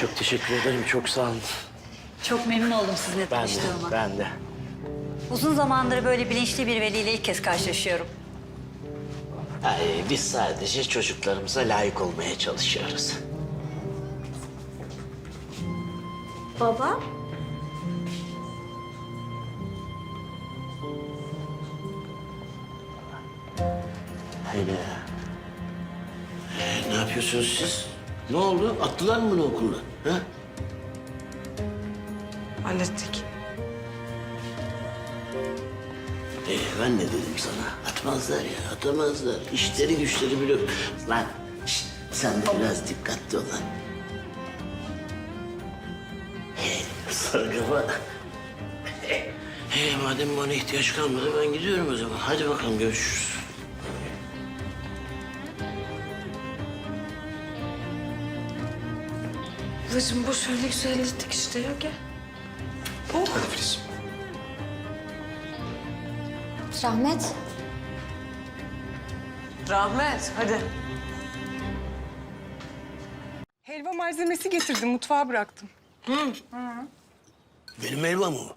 Çok teşekkür ederim. Çok sağ olun. Çok memnun oldum sizinle Ben de. tanıştığıma. Ben de. Uzun zamandır böyle bilinçli bir veliyle ilk kez karşılaşıyorum. Ay, biz sadece çocuklarımıza layık olmaya çalışıyoruz. Baba? Haydi. Ee, ne yapıyorsunuz siz? Ne oldu? Attılar mı bunu okulda? Ha? Hallettik. Ee, ben ne dedim sana? Atmazlar ya, atamazlar. İşleri güçleri biliyor. Lan, şşt, sen de biraz dikkatli ol lan. Hey, sarı kafa. Hey, madem bana ihtiyaç kalmadı ben gidiyorum o zaman. Hadi bakalım görüşürüz. Ablacığım boş ver ne güzel hallettik işte ya gel. Hadi Filiz. Rahmet, Rahmet hadi. Helva malzemesi getirdim, mutfağa bıraktım. Benim helvam o.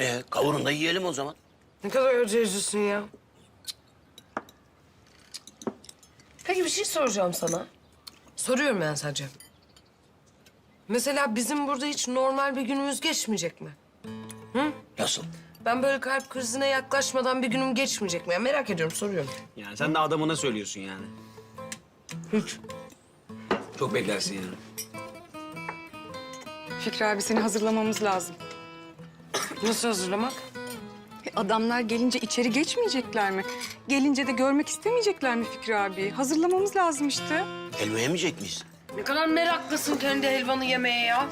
Ee, kavurun da yiyelim o zaman. Ne kadar öcecisin ya. Peki bir şey soracağım sana. Soruyorum ben sadece. Mesela bizim burada hiç normal bir günümüz geçmeyecek mi? Nasıl? Ben böyle kalp krizine yaklaşmadan bir günüm geçmeyecek mi? Ya merak ediyorum, soruyorum. Yani sen de adamına söylüyorsun yani. Hiç. Çok beklersin yani. Fikri abi seni hazırlamamız lazım. Nasıl hazırlamak? E, Adamlar gelince içeri geçmeyecekler mi? Gelince de görmek istemeyecekler mi Fikri abi? Hazırlamamız lazım işte. Helva yemeyecek miyiz? Ne kadar meraklısın kendi helvanı yemeye ya.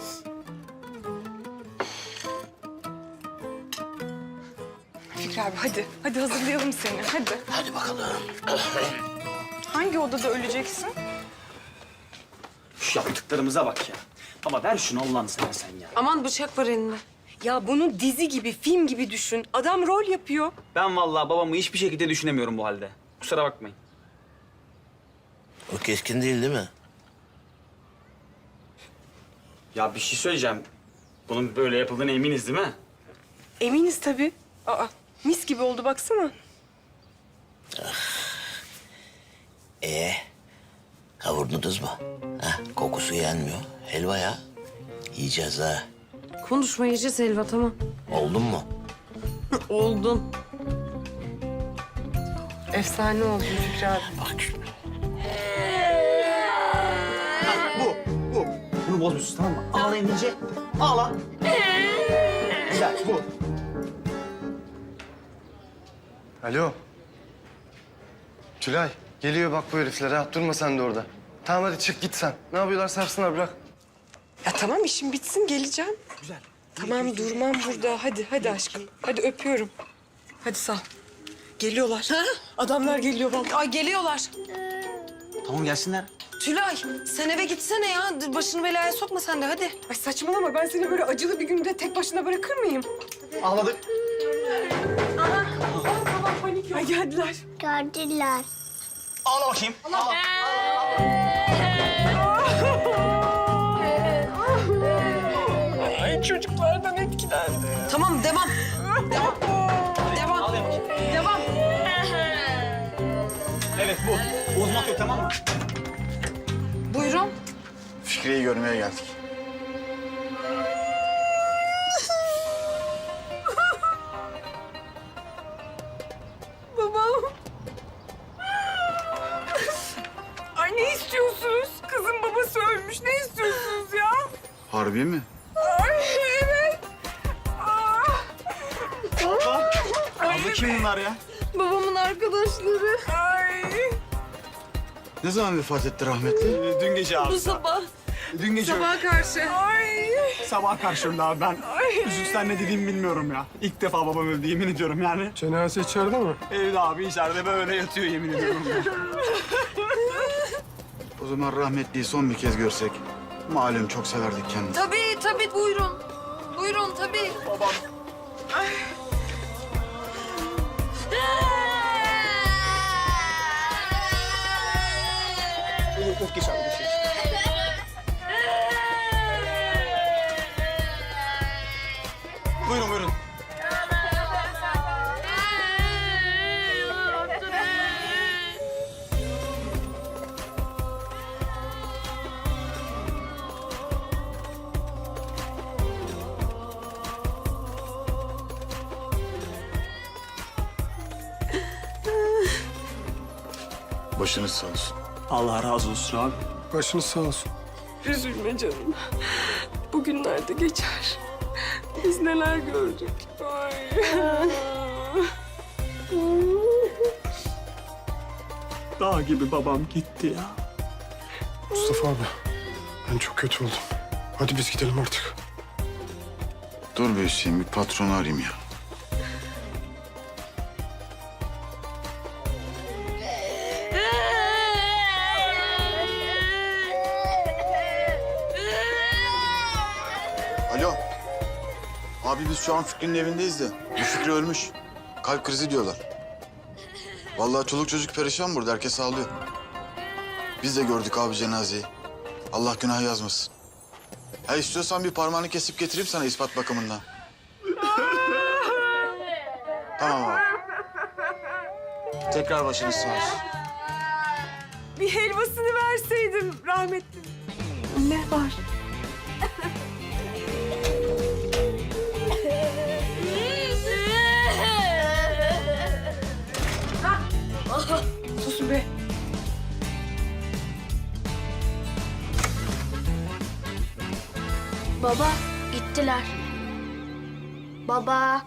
Fikri abi hadi, hadi hazırlayalım seni, hadi. Hadi bakalım. Hangi odada öleceksin? Şu yaptıklarımıza bak ya. Baba ver şunu Allah'ını seversen ya. Aman bıçak var elinde. Ya bunu dizi gibi, film gibi düşün. Adam rol yapıyor. Ben vallahi babamı hiçbir şekilde düşünemiyorum bu halde. Kusura bakmayın. O keskin değil değil mi? Ya bir şey söyleyeceğim. Bunun böyle yapıldığına eminiz değil mi? Eminiz tabii. Aa, mis gibi oldu baksana. Ee, kavurdunuz mu? Ha, kokusu yenmiyor. Helva ya. Yiyeceğiz ha. Konuşma yiyeceğiz helva tamam. Oldun mu? Oldun. Efsane oldun Fikri abi. Bak şimdi. Bunu bozmuyorsun tamam mı? Ağla inince. Ağla. Güzel, bu. Alo. Tülay, geliyor bak bu herifler ha. Durma sen de orada. Tamam hadi çık git sen. Ne yapıyorlar sapsınlar bırak. Ya tamam işim bitsin geleceğim. Güzel. Tamam durmam burada. Hadi hadi aşkım. Hadi öpüyorum. Hadi sağ ol. Geliyorlar. Adamlar geliyor vallahi. Ay geliyorlar. Tamam gelsinler. Tülay sen eve gitsene ya. Başını belaya sokma sen de hadi. Ay saçmalama ben seni böyle acılı bir günde tek başına bırakır mıyım? Ağladık. Ay geldiler. gördüler. Ağla bakayım. Ağla. Ay çocuklardan etkilendi. Tamam devam. Devam. Devam. Devam. Evet bu. Bozmak yok tamam mı? Fikri'yi görmeye geldik. Babam. Ay ne istiyorsunuz? Kızın babası ölmüş. Ne istiyorsunuz ya? Harbi mi? Ay evet. Aa, Abla kim bunlar ya? Babamın arkadaşları. ay. Ne zaman vefat etti rahmetli? Dün gece abi. Bu sabah. Dün gece Sabaha karşı. Ay. sabah karşımda abi ben. Üzüntüden ne dediğimi bilmiyorum ya. İlk defa babam öldü yemin ediyorum yani. Cenaze içeride mi? Evde abi içeride böyle yatıyor yemin ediyorum. O zaman rahmetliyi son bir kez görsek. Malum çok severdik kendisini. Tabii tabii buyurun. Buyurun tabii. Babam. Yok yok geç abi Allah razı olsun abi. Başınız sağ olsun. Üzülme canım. Bugünler de geçer. Biz neler gördük. Ay. Dağ gibi babam gitti ya. Mustafa abi. Ben çok kötü oldum. Hadi biz gidelim artık. Dur be Hüseyin bir patronu arayayım ya. Abi biz şu an Fikri'nin evindeyiz de. Bu Fikri ölmüş. Kalp krizi diyorlar. Vallahi çoluk çocuk perişan burada. Herkes ağlıyor. Biz de gördük abi cenazeyi. Allah günah yazmasın. Ha istiyorsan bir parmağını kesip getireyim sana ispat bakımından. tamam abi. Tekrar başınız sağ olsun. Bir helvasını verseydim rahmetli. Ne var? Baba.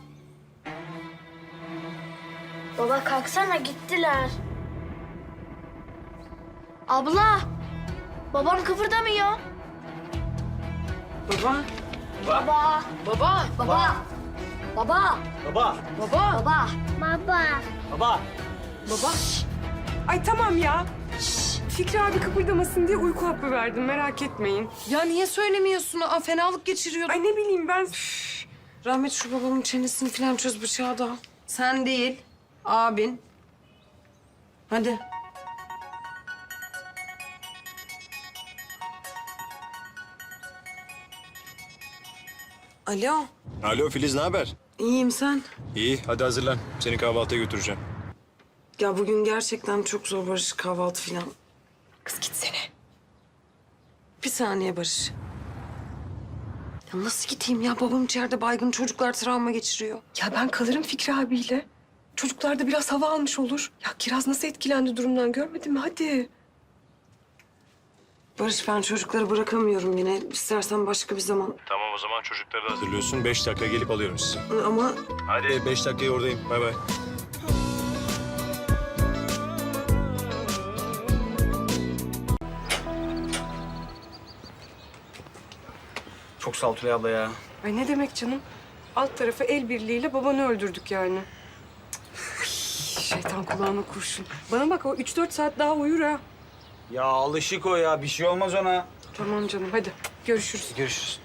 Baba kalksana gittiler. Abla. Babam kıpırdamıyor. Baba. Baba. Baba. Baba. Baba. Baba. Baba. Baba. Baba. Baba. Baba. Ay tamam ya. Fikri abi kıpırdamasın diye uyku hapı verdim merak etmeyin. Ya niye söylemiyorsun? Aa, fenalık geçiriyordu. Ay ne bileyim ben. Üf. Rahmet şu babamın çenesini falan çöz bıçağı da. Sen değil, abin. Hadi. Alo, Alo Filiz ne haber? iyiyim sen. İyi hadi hazırlan. Seni kahvaltıya götüreceğim. Ya bugün gerçekten çok zor Barış kahvaltı falan. Kız gitsene. Bir saniye Barış. Ya nasıl gideyim ya? Babam içeride baygın çocuklar travma geçiriyor. Ya ben kalırım Fikri abiyle. Çocuklar da biraz hava almış olur. Ya Kiraz nasıl etkilendi durumdan görmedin mi? Hadi. Barış ben çocukları bırakamıyorum yine. İstersen başka bir zaman. Tamam o zaman çocukları da hazırlıyorsun. Beş dakika gelip alıyorum sizi. Ama Hadi beş dakikaya oradayım. Bay bay. Çok sağ ol Tülay abla ya. Ay ne demek canım? Alt tarafı el birliğiyle babanı öldürdük yani. Şeytan kulağına kurşun. Bana bak o üç dört saat daha uyur ha. Ya alışık o ya. Bir şey olmaz ona. Tamam canım hadi görüşürüz. Görüşürüz.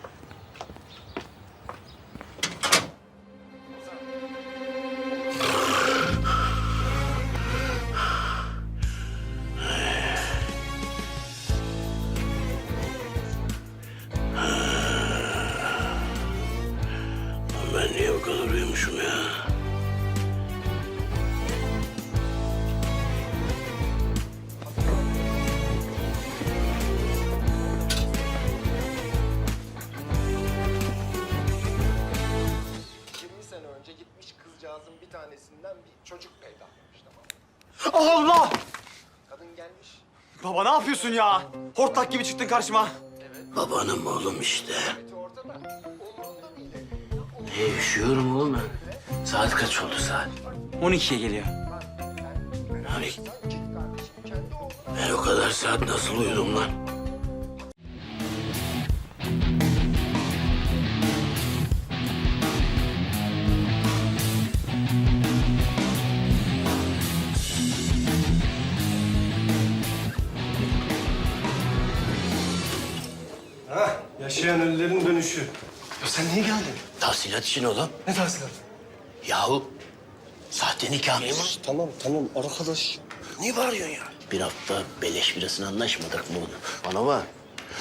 Tanesinden bir çocuk peydahlanmış tamam mı? Allah! Kadın gelmiş. Baba ne yapıyorsun ya? Hortlak gibi çıktın karşıma. Babanım oğlum işte. Ortada umurunda değil. E, üşüyorum oğlum ben. Saat kaç oldu saat? 12'ye geliyor. Hani ben o kadar saat nasıl uyudum lan? Ölülerin dönüşü. Ya sen niye geldin? Tahsilat için oğlum. Ne tahsilat? Yahu sahte nikah memuru. Tamam tamam arkadaş. Niye bağırıyorsun ya? Bir hafta beleş birasını anlaşmadık mı? Bana bak.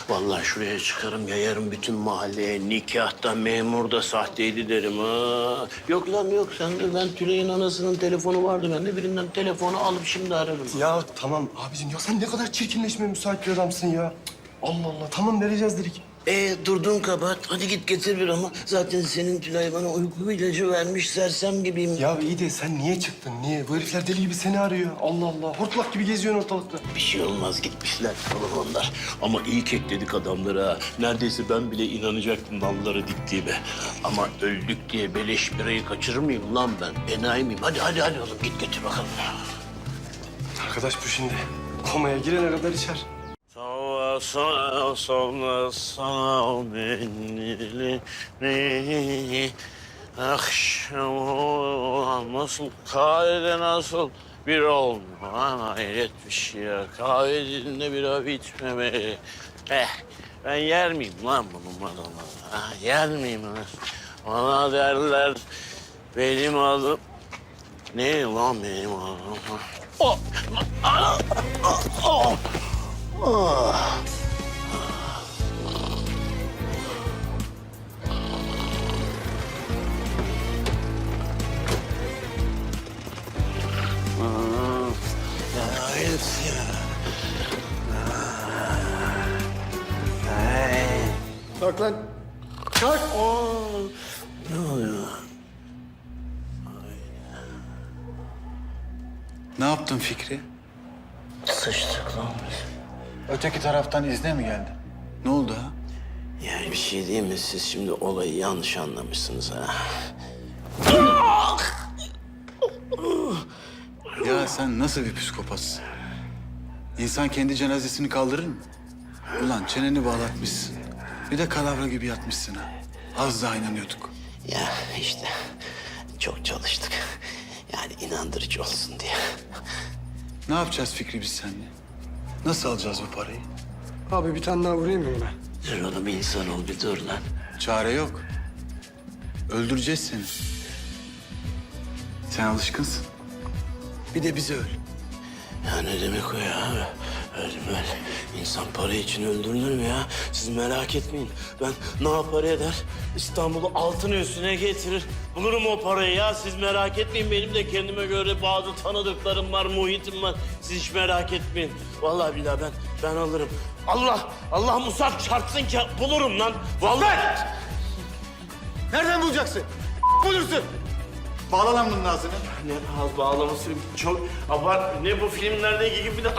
Vallahi şuraya çıkarım yayarım bütün mahalleye. Nikahta memur da sahteydi derim ha. Yok lan yok sende ben Tülay'ın anasının telefonu vardı. Ben de birinden telefonu alıp şimdi ararım. Ya tamam abicim ya sen ne kadar çirkinleşmeye müsait bir adamsın ya. Allah Allah tamam vereceğiz dedik. E durdun kabahat. Hadi git getir bir ama. Zaten senin Tülay bana uyku ilacı vermiş. Sersem gibiyim. Ya iyi de sen niye çıktın? Niye? Bu herifler deli gibi seni arıyor. Allah Allah. Hortlak gibi geziyorsun ortalıkta. Bir şey olmaz gitmişler oğlum onlar. Ama iyi kekledik adamları ha. Neredeyse ben bile inanacaktım dalları diktiğime. Ama öldük diye beleş birayı kaçırır mıyım lan ben? Enayi miyim? Hadi hadi hadi oğlum git getir bakalım. Arkadaş bu şimdi. Komaya girene kadar içer. Sana sana sana beni Akşam olan nasıl kahvede nasıl bir olma hayret bir şey ya. Kahvenin bira bitmemeli. Eh ben yer miyim lan bunun adamı? Ha, yer miyim lan? Bana derler benim adım ne lan benim adım? Oh! Ah! Oh! Oh! Kalk lan. Kalk. Oo, Ne oluyor? Ne yaptın Fikri? Sıçtık lan biz. Öteki taraftan izne mi geldi? Ne oldu ha? Yani bir şey değil mi? Siz şimdi olayı yanlış anlamışsınız ha. Ya sen nasıl bir psikopatsın? İnsan kendi cenazesini kaldırır mı? Ulan çeneni bağlatmışsın. Bir de kalavra gibi yatmışsın ha. Az daha inanıyorduk. Ya işte çok çalıştık. Yani inandırıcı olsun diye. Ne yapacağız Fikri biz seninle? Nasıl alacağız bu parayı? Abi bir tane daha vurayım mı buna? Dur oğlum insan ol bir dur lan. Çare yok. Öldüreceğiz seni. Sen alışkınsın. Bir de bizi öl. Ya ne demek o ya? Ölmez. İnsan para için öldürülür mü ya? Siz merak etmeyin. Ben ne yapar eder? İstanbul'u altın üstüne getirir. Bulurum o parayı ya. Siz merak etmeyin. Benim de kendime göre bazı tanıdıklarım var, muhitim var. Siz hiç merak etmeyin. Vallahi billahi ben ben alırım. Allah, Allah musaf çarpsın ki bulurum lan. Vallahi. Nereden bulacaksın? Bulursun. Bağla lan bunun ağzını. Ne az bağlaması çok abart. Ne bu filmlerdeki gibi bir de...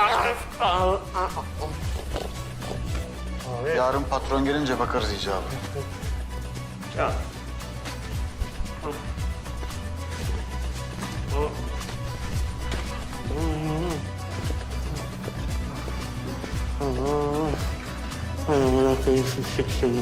Yarın patron gelince bakarız icabı. Ya. Amına koyayım şu fikrim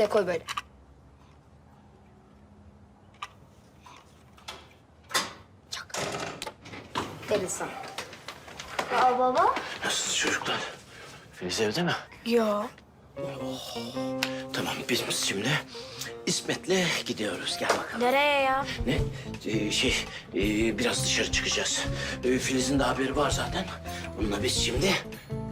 buraya koy böyle. Çak. Deli sana. Aa baba. Nasılsınız çocuklar? Filiz evde mi? Ya. Tamam biz biz şimdi İsmet'le gidiyoruz. Gel bakalım. Nereye ya? Ne? Ee, şey, ee, biraz dışarı çıkacağız. Ee, Filiz'in de haberi var zaten. Onunla biz şimdi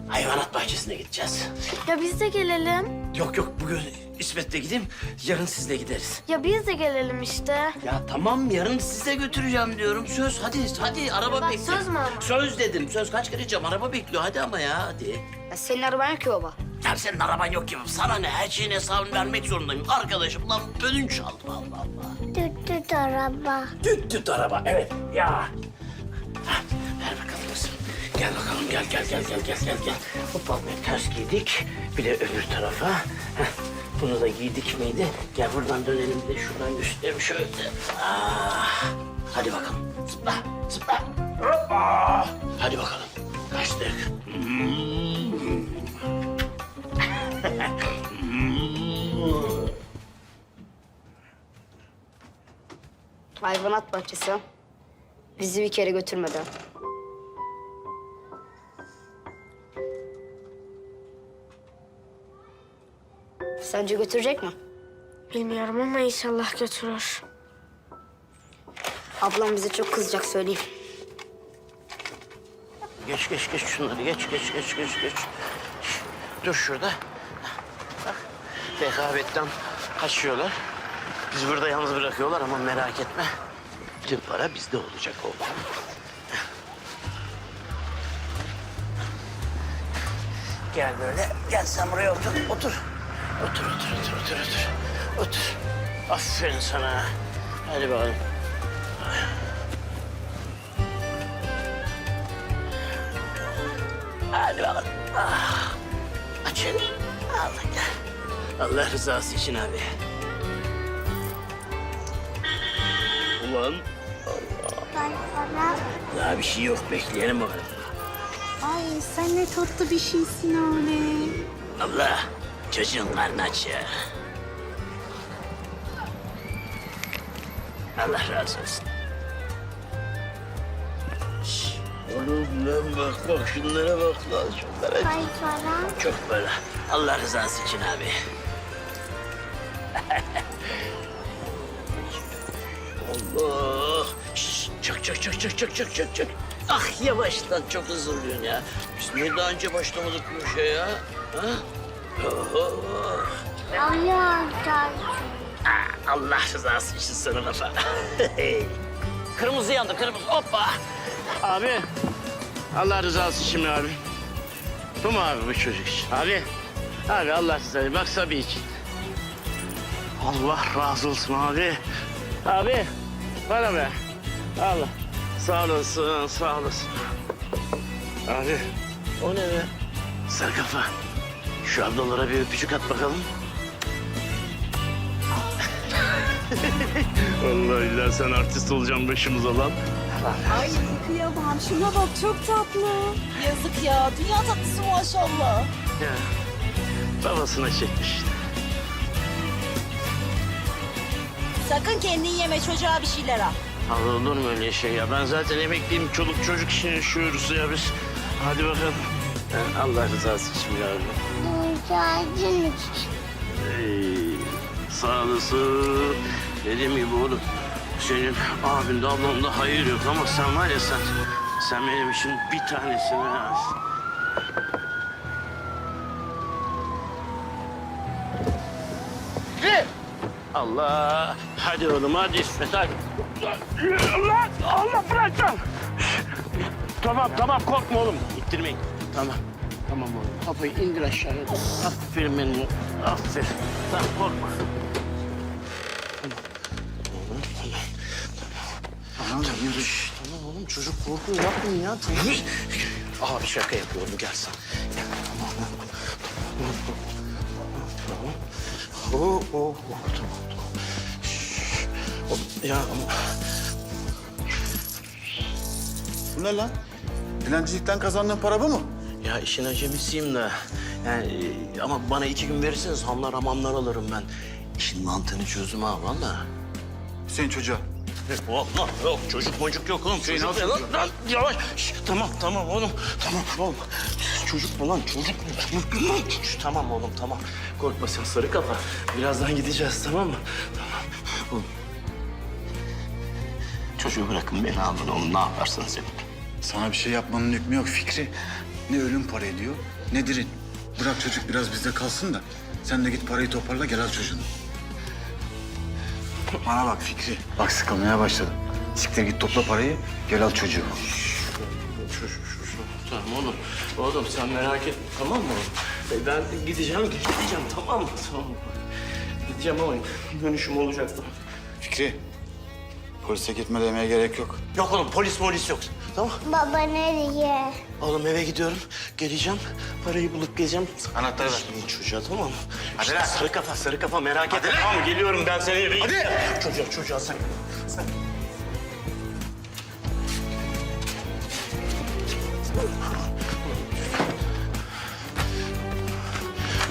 hayvanat bahçesine gideceğiz. Ya biz de gelelim. Yok yok bugün İsmet'le gideyim. Yarın sizle gideriz. Ya biz de gelelim işte. Ya tamam yarın size götüreceğim diyorum. Söz hadi hadi araba Bak, bekliyor. söz mü ama? Söz dedim. Söz kaç kere diyeceğim. Araba bekliyor hadi ama ya hadi. Ya senin araban yok ki baba. Ya senin araban yok gibi. Sana ne? Her şeyin hesabını vermek zorundayım. Arkadaşım lan ödünç aldım Allah Allah. Düt düt araba. Düt düt araba evet ya. Hah, ver bakalım kızım. Gel bakalım gel gel gel gel gel gel gel. Hoppa ters giydik. Bir de öbür tarafa. Heh, bunu da giydik miydi? Gel buradan dönelim de şuradan göstereyim şöyle. Ah, hadi bakalım. Zıpla zıpla. Hoppa. Hadi bakalım. Kaçtık. Hayvanat bahçesi. Bizi bir kere götürmedi. Sence götürecek mi? Bilmiyorum ama inşallah götürür. Ablam bize çok kızacak söyleyeyim. Geç geç geç şunları geç geç geç geç geç. Dur şurada. Bak rekabetten kaçıyorlar. Biz burada yalnız bırakıyorlar ama merak etme. Bütün para bizde olacak oğlum. Gel böyle. Gel sen buraya otur. Otur. Otur otur otur otur otur. Otur. Aferin sana. Hadi bakalım. Hadi bakalım. Ah. Aç elini. Allah gel. Allah rızası için abi. Ulan daha bir şey yok. Bekleyelim bakalım. Ay sen ne tatlı bir şeysin öyle. Allah çocuğun karnı aç ya. Allah razı olsun. Oğlum lan bak bak şunlara bak lan şunlara. Çok böyle. Allah rızası için abi. Allah. Şş, Çak çak çak çak çak çak çak çak. Ah yavaş lan çok hızlıyın ya. Biz niye daha önce başlamadık bu işe ya? Ha? Oh. Ah, Allah rızası için sana lafa. kırmızı yandı kırmızı hoppa. Abi Allah rızası için mi abi? Bu mu abi bu çocuk için? Abi, abi Allah rızası bak Sabi için. Allah razı olsun abi. Abi, bana be. Allah. Sağ olasın, sağ olasın. Abi, o ne be? Sarı kafa. Şu ablalara bir öpücük at bakalım. Vallahi billahi sen artist olacaksın başımıza lan. Ay kıyamam şuna bak çok tatlı. Yazık ya dünya tatlısı maşallah. Ya, babasına çekmiş işte. Sakın kendin yeme çocuğa bir şeyler al. Allah olur mu öyle şey ya? Ben zaten emekliyim. Çoluk çocuk için yaşıyoruz ya biz. Hadi bakalım. Ha, Allah rızası için ya. Ey, sağ olasın. Dediğim gibi oğlum. Senin abinde ablamda hayır yok ama sen var ya sen... Sen benim için bir tanesin ha. Allah. Hadi oğlum hadi İsmet hadi. Allah, Allah bırak lan. Tamam tamam korkma oğlum. İttirmeyin. Tamam. Tamam oğlum. Kafayı indir aşağıya. Aferin benim. Aferin. Tamam korkma. Tamam. Oğlum tamam. Tamam. Tamam. Şş, Tamam oğlum çocuk korkuyor yapmayın ya. Tamam. Abi şaka yapıyorum gel sen. Gel. Tamam. Tamam. Tamam. Oh, tamam, tamam. Şşş. Oğlum, Ya ama... Bu ne lan? Dilencilikten kazandığın para bu mu? Ya işin acemisiyim de. Yani e, ama bana iki gün verirseniz hamlar hamamlar alırım ben. İşin mantığını çözdüm ha valla. Hüseyin çocuğa. Allah yok çocuk mocuk yok oğlum. Çocuk ne lan? Lan yavaş. Şş, tamam tamam oğlum. Tamam oğlum. Çocuk mu lan? Çocuk mu? Çocuk mu lan? Şş, tamam oğlum tamam. Korkma sen sarı kafa. Birazdan gideceğiz tamam mı? Tamam. Oğlum. Çocuğu bırakın beni alın oğlum ne yaparsanız yapın. Sana bir şey yapmanın hükmü yok Fikri. Ne ölüm para ediyor ne dirin. Bırak çocuk biraz bizde kalsın da Sen de git parayı toparla gel al çocuğunu. Bana bak Fikri. Bak sıkılmaya başladım. Siktir git topla parayı gel al çocuğu. Şu, şu, şu, şu. Tamam oğlum. Oğlum sen merak etme tamam mı oğlum? E, Ben gideceğim, gideceğim tamam mı? Tamam? Gideceğim ama dönüşüm olacak. Fikri. Polise gitme demeye gerek yok. Yok oğlum polis polis yok. Tamam. Baba nereye? Oğlum eve gidiyorum. Geleceğim. Parayı bulup geleceğim. Anahtarı ver. Şimdi çocuğa tamam mı? Hadi lan. sarı kafa sarı kafa merak etme. Tamam mı? Geliyorum ben seni eve Hadi. Çocuğa çocuğa sen. sen.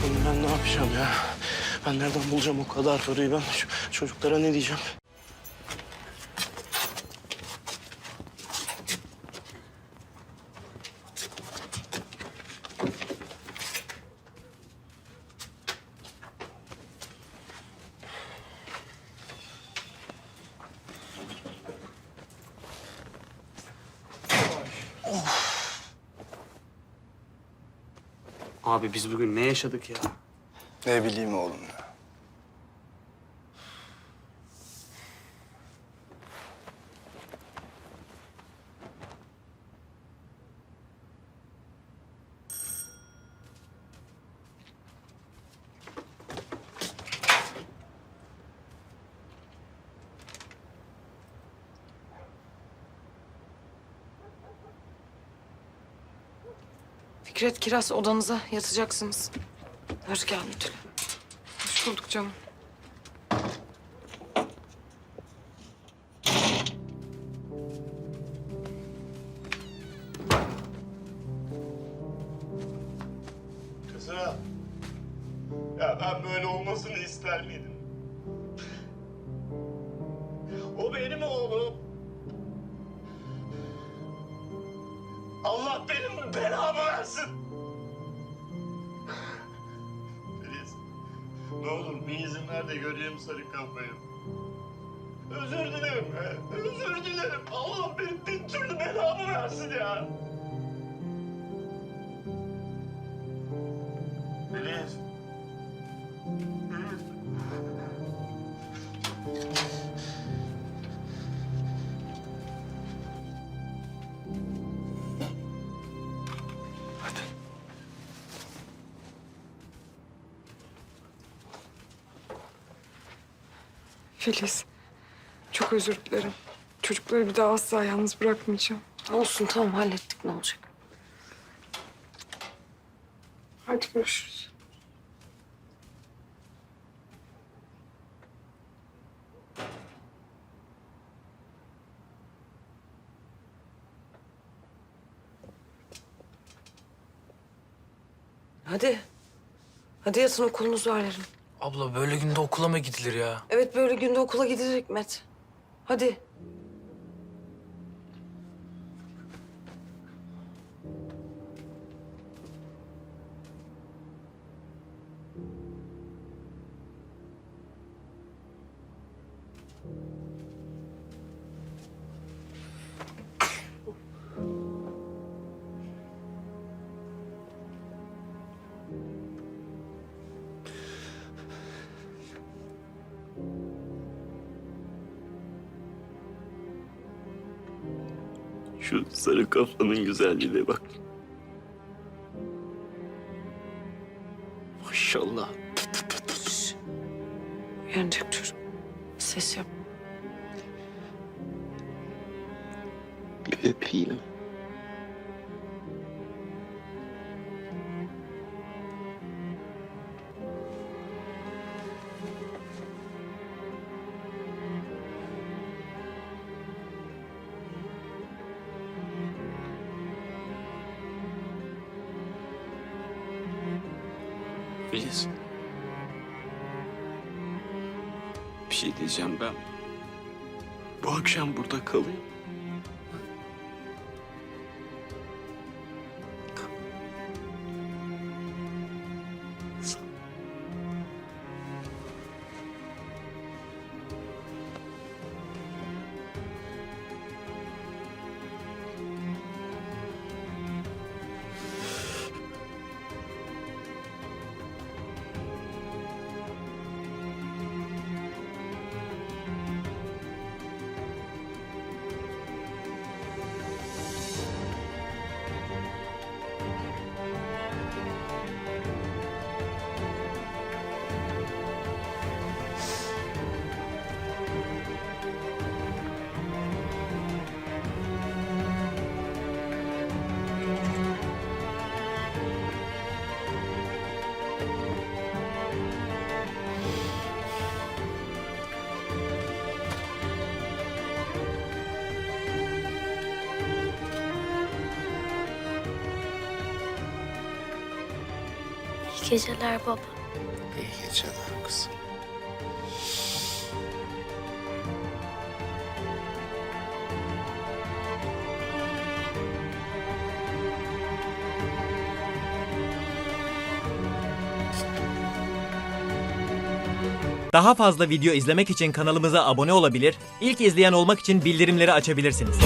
Oğlum ben ne yapacağım ya? Ben nereden bulacağım o kadar parayı ben? Çocuklara ne diyeceğim? Abi biz bugün ne yaşadık ya? Ne bileyim oğlum ya. Fikret, Kiraz odanıza yatacaksınız. Hoş geldin Tülay. Hoş bulduk canım. Allah benim belamı versin. Filiz, ne olur bir izin ver de göreyim sarı kafayı. Özür dilerim özür dilerim. Allah benim bin türlü belamı versin ya. Filiz. Çok özür dilerim. Çocukları bir daha asla yalnız bırakmayacağım. Olsun tamam hallettik ne olacak? Hadi görüşürüz. Hadi. Hadi yatın okulunuz var yarın. Abla böyle günde okula mı gidilir ya? Evet böyle günde okula gidilir Hikmet. Hadi. Şu sarı kafanın güzelliğine bak. Maşallah. Uyanacak çocuk. Ses yap. Öpeyim. Bu akşam burada kalayım. İyi geceler baba. İyi geceler kızım. Daha fazla video izlemek için kanalımıza abone olabilir, ilk izleyen olmak için bildirimleri açabilirsiniz.